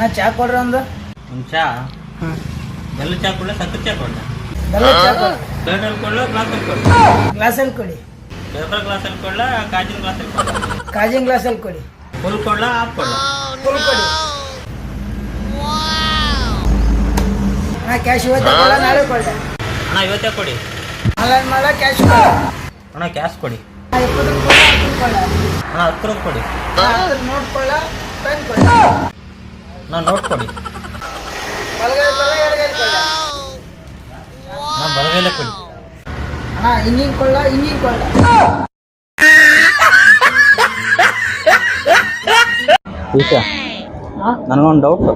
ಅಣ್ಣ ಚಾ ಕೊಡ್ರಿ ಒಂದು ಒಂದು ಚಾ? ಬೆಲ್ಲ ಚಾ ಕೊಡಲ? ಸಕ್ಕರೆ ಚಾ ಕೊಡಲ? ಬೆಲ್ಲ ಚಾ ಪ್ಲೇಟಲ್ಲಿ ಕೊಡಲ ಗ್ಲಾಸಲ್ಲಿ ಕೊಡಲ? ಗ್ಲಾಸಲ್ಲಿ ಕೊಡಿ. ಪೇಪರ್ ಗ್ಲಾಸಲ್ಲಿ ಕೊಡಲ ಕಾಜಿನ ಗ್ಲಾಸಲ್ಲಿ ಕೊಡಲ? ಕಾಜಿನ ಗ್ಲಾಸಲ್ಲಿ ಕೊಡಿ. ಫುಲ್ ಕೊಡಲ ಹಾಫ್ ಕೊಡಲ? ಫುಲ್ ಕೊಡಿ. ಅಣ್ಣ ಕ್ಯಾಶ್ ಇವತ್ತೇ ಕೊಡ ನಾಳೆ ಕೊಡ ಅಣ್ಣ ಇವತ್ತೇ ಕೊಡಿ. ಆನ್ಲೈನ್ ಮಾಡ ಕ್ಯಾಶ್ ಕೊಡಿ. ಅಣ್ಣ ಕ್ಯಾಶ್ ಕೊಡಿ. ಇಪ್ಪತ್ತು ಕೊಡ ಹತ್ತು ಕೊಡ ಅಣ್ಣ ಕೊಡಿ ನೋಟ್ ಕೊಡ. ಪೆನ್ ಕೊಡ ಅಣ್ಣ ಕೊಡಿ ಬಲಗೈ ನೋಡ್ಕೊಡಿ ನಾವು ಕೊಡ ಅಣ್ಣ ಬಲಗೈಲೇ ಕೊಡಿ. ಅಣ್ಣ ಹಿಂಗಿಂಗ್ ಕೊಳ್ಳ ಹಿಂಗಿಂಗ್ ಕೊಳ್ಳ. ಈಶ ನನಗೊಂದು ಡೌಟ್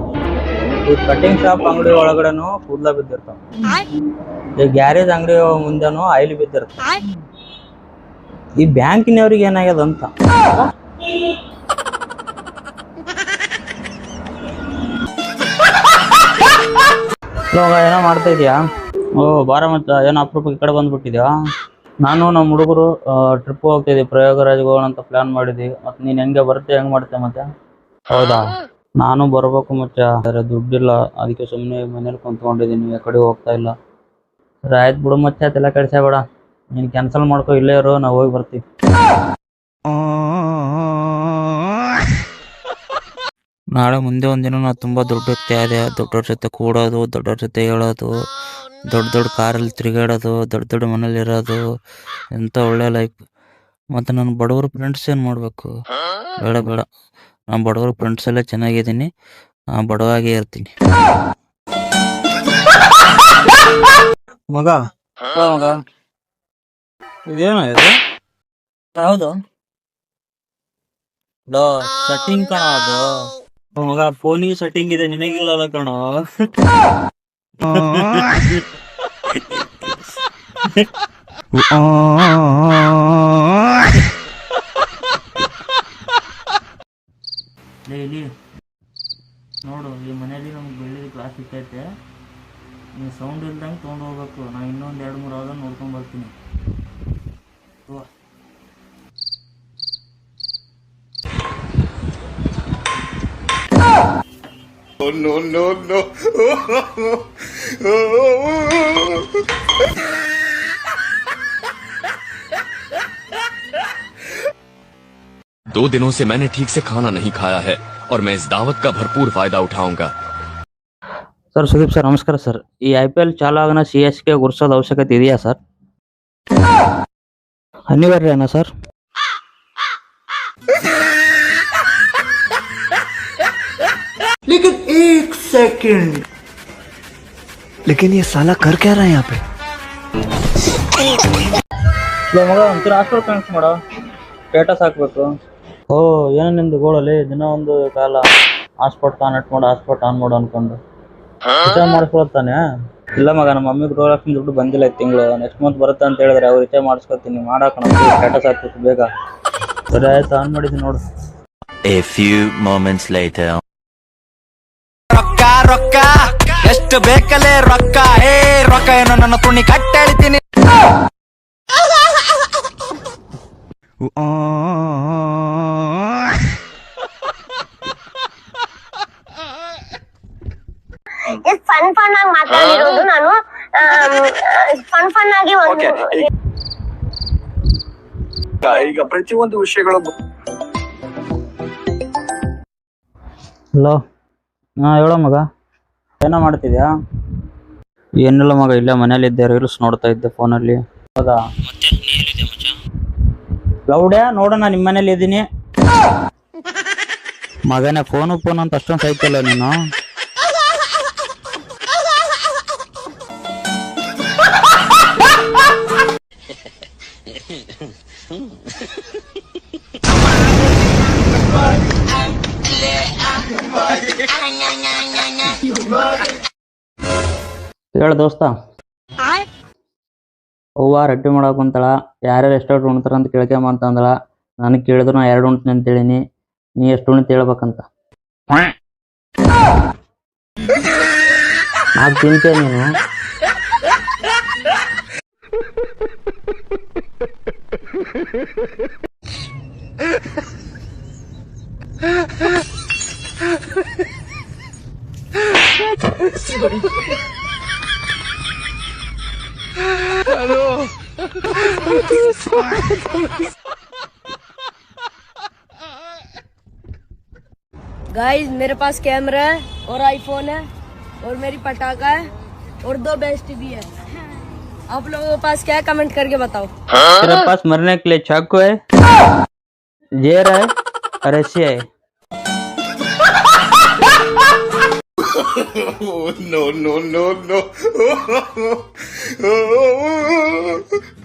ಈ ಕಟಿಂಗ್ ಶಾಪ್ ಅಂಗಡಿ ಒಳಗಡೆನು ಕೂದಲ ಬಿದ್ದಿರ್ತಾವ. ಈ ಗ್ಯಾರೇಜ್ ಅಂಗಡಿ ಮುಂದೆನು ಆಯಿಲ್ ಬಿದ್ದಿರ್ತಾವ. ಈ ಬ್ಯಾಂಕಿನವ್ರಿಗೆ ಏನಾಗ್ಯದ ಇವಾಗ ಏನೋ ಮಾಡ್ತಾ ಇದೀಯಾ? ಓ ಬಾರ ಮಚ್ಚ ಏನೋ ಅಪರೂಪಕ್ಕೆ ಈ ಕಡೆ ಬಂದ್ಬಿಟ್ಟಿದ್ಯಾ? ನಾನು ನಮ್ಮ ಹುಡುಗರು ಟ್ರಿಪ್ ಹೋಗ್ತಿದ್ವಿ ಪ್ರಯೋಗರಾಜ್ ಹೋಗೋಣ ಅಂತ ಪ್ಲಾನ್ ಮಾಡಿದ್ವಿ. ಮತ್ತೆ ನೀನು ಹೆಂಗೆ ಬರ್ತೆ ಹೆಂಗೆ ಮಾಡ್ತೆ ಮತ್ತೆ? ಹೌದಾ? ನಾನು ಬರ್ಬೇಕು ಮಚ್ಚ. ಆದರೆ ದುಡ್ಡಿಲ್ಲ. ಅದಕ್ಕೆ ಸುಮ್ಮನೆ ಮನೇಲಿ ಕುಂತ್ಕೊಂಡಿದ್ದೀನಿ ಆ ಕಡೆ ಹೋಗ್ತಾ ಇಲ್ಲ. ಸರಿ ಆಯ್ತು ಬಿಡು ಮಚ್ಚ. ತಲೆ ಬೇಡ ನೀನು ಕ್ಯಾನ್ಸಲ್ ಮಾಡ್ಕೊ. ಇಲ್ಲೇ ಇರು. ನಾವು ಹೋಗಿ ಬರ್ತೀವಿ. ನಾಳೆ ಮುಂದೆ ಒಂದಿನ ನಾನು ತುಂಬ ವ್ಯಕ್ತಿ ಆದೆ. ದೊಡ್ಡವ್ರ ಜೊತೆ ಕೂಡೋದು ದೊಡ್ಡವ್ರ ಜೊತೆ ಹೇಳೋದು ದೊಡ್ಡ ದೊಡ್ಡ ಕಾರಲ್ಲಿ ತಿರುಗಾಡೋದು ದೊಡ್ಡ ದೊಡ್ಡ ಮನೇಲಿ ಇರೋದು ಎಂಥ ಒಳ್ಳೆ ಲೈಫ್ ಮತ್ತು ನಾನು ಬಡವ್ರ ಫ್ರೆಂಡ್ಸ್ ಏನು ಮಾಡಬೇಕು? ಬೇಡ ಬೇಡ. ನಾನು ಬಡವ್ರ ಫ್ರೆಂಡ್ಸ್ ಎಲ್ಲ ಚೆನ್ನಾಗಿದ್ದೀನಿ. ನಾನು ಬಡವಾಗೇ ಇರ್ತೀನಿ. ಮಗ. ಮಗ. ಇದೇನೋ ಇದು? ಹೌದು. ಸೆಟ್ಟಿಂಗ್ ಕಣ ಅದು. ಮಗ ಫೋನಿಗೆ ಸೆಟ್ಟಿಂಗ್ ಇದೆ, ನಿನಗಿಲ್ಲಲ್ಲ ಕಣೋ. ನೋಡು, ಈ ಮನೇಲಿ ನಮ್ಗೆ ಬೆಳ್ಳಿ ಕ್ಲಾಸ್ ಇಟ್ಟೈತೆ ನೀವು ಸೌಂಡ್ ಇಲ್ದಂಗೆ ತೊಗೊಂಡು ಹೋಗ್ಬೇಕು. ನಾ ಇನ್ನೊಂದು ಎರಡು ಮೂರು ಅದನ್ನು ನೋಡ್ಕೊಂಡು ಬರ್ತೀನಿ. दो दिनों से मैंने ठीक से खाना नहीं खाया है और मैं इस दावत का भरपूर फायदा उठाऊंगा ಸರ್ ಸುದೀಪ್ ಸರ್ ನಮಸ್ಕಾರ ಸರ್ ಈ ಐ ಪಿ ಎಲ್ ಚಾಲು ಆಗೋಣ ಸಿ ಎಸ್ ಕೆ ಗುರ್ಸೋದು ಅವಶ್ಯಕತೆ ಇದೆಯಾ ಸರ್ ಅನಿವಾರ್ಯನಾ ಸರ್ लेकिन एक सेकंड लेकिन ये साला कर क्या रहा है यहाँ पे ಮಗ ಒಂಚೂರು ಹಾಸ್ಟೆಲ್ ಕನೆಕ್ಟ್ ಮಾಡೋ ಸ್ಟೇಟಸ್ ಹಾಕ್ಬೇಕು ಓ ಏನೋ ನಿಂದು ಗೋಳಲ್ಲಿ ದಿನ ಒಂದು ಕಾಲ ಹಾಸ್ಪಾಟ್ ಕನೆಕ್ಟ್ ಮಾಡು ಹಾಸ್ಪಾಟ್ ಆನ್ ಮಾಡು ಅನ್ಕೊಂಡು ರಿಚಾರ್ಜ್ ಮಾಡಿಸ್ಕೊಳ್ತಾನೆ ಇಲ್ಲ ಮಗ ನಮ್ಮ ಮಮ್ಮಿಗೆ ಗೃಹಲಕ್ಷ್ಮಿ ದುಡ್ಡು ಬಂದಿಲ್ಲ ಈ ತಿಂಗಳು ನೆಕ್ಸ್ಟ್ ಮಂತ್ ಬರುತ್ತೆ ಅಂತ ಹೇಳಿದ್ರೆ ಅವ್ರು ರಿಚಾರ್ಜ್ ಮಾಡಿಸ್ಕೊತೀನಿ ಮಾಡಾಕೋಣ ಸ್ಟೇಟಸ್ ಹಾಕ್ಬೇಕು ಬೇಗ ಸರಿ ಆಯ್ತು ಆನ್ ಮಾಡಿದ್ದೀನಿ ನೋಡು A few moments later. ರೊಕ್ಕ ಎಷ್ಟು ಬೇಕಲೇ ರೊಕ್ಕ. ಏ ರೊಕ್ಕ ಏನೋ ನನ್ನ ತುಣಿ ಕಟ್ಟೇಳ್ತೀನಿ. ಫನ್ ಫನ್ ಆಗಿ ಮಾತಾಡಿರೋದು ನಾನು. ಫನ್ ಫನ್ ಆಗಿ ಒಂದು ಈಗ ಪ್ರತಿಯೊಂದು ವಿಷಯಗಳು ಹಲೋ ಹಾಂ, ಹೇಳೋ ಮಗ. ಏನೋ ಮಾಡ್ತಿದ್ಯಾ? ಏನಿಲ್ಲ ಮಗ, ಇಲ್ಲೇ ಮನೇಲಿದ್ದೆ ರೀಲ್ಸ್ ನೋಡ್ತಾ ಇದ್ದೆ ಫೋನಲ್ಲಿ. ಹೌದಾ? ಲೌಡ್ಯಾ ನೋಡೋಣ ನಿಮ್ಮ ಮನೇಲಿ ಇದ್ದೀನಿ ಮಗನೇ, ಫೋನು, ಫೋನ್ ಅಂತ ಅಷ್ಟೊಂದು ಸಾಯ್ತಲ್ಲ ನೀನು. ಹೇಳ ದೋಸ್ತ ಅವ್ವ ರೊಟ್ಟಿ ಮಾಡಕ್ ಕುಂತಾಳ ಯಾರ್ಯಾರು ಎಷ್ಟೆಷ್ಟು ಉಣ್ತಾರ ಅಂತ ಕೇಳ್ಕೊಂಬ ಅಂತ ಅಂದಳ ನನಗೆ ಕೇಳಿದ್ರು ನಾ ಎರಡು ಉಣ್ತೀನಿ ಅಂತ ಹೇಳಿನಿ ನೀ ಎಷ್ಟು ಉಣ್ತಿ ಹೇಳ್ಬೇಕಂತ I'm गाइस मेरे पास कैमरा है और आईफोन है और मेरी पटाखा है और दो बेस्ट भी है। आप लोगों के पास क्या है? कमेंट करके बताओ। मेरे पास मरने के लिए चाकू है जेर है रशिया है। No no no no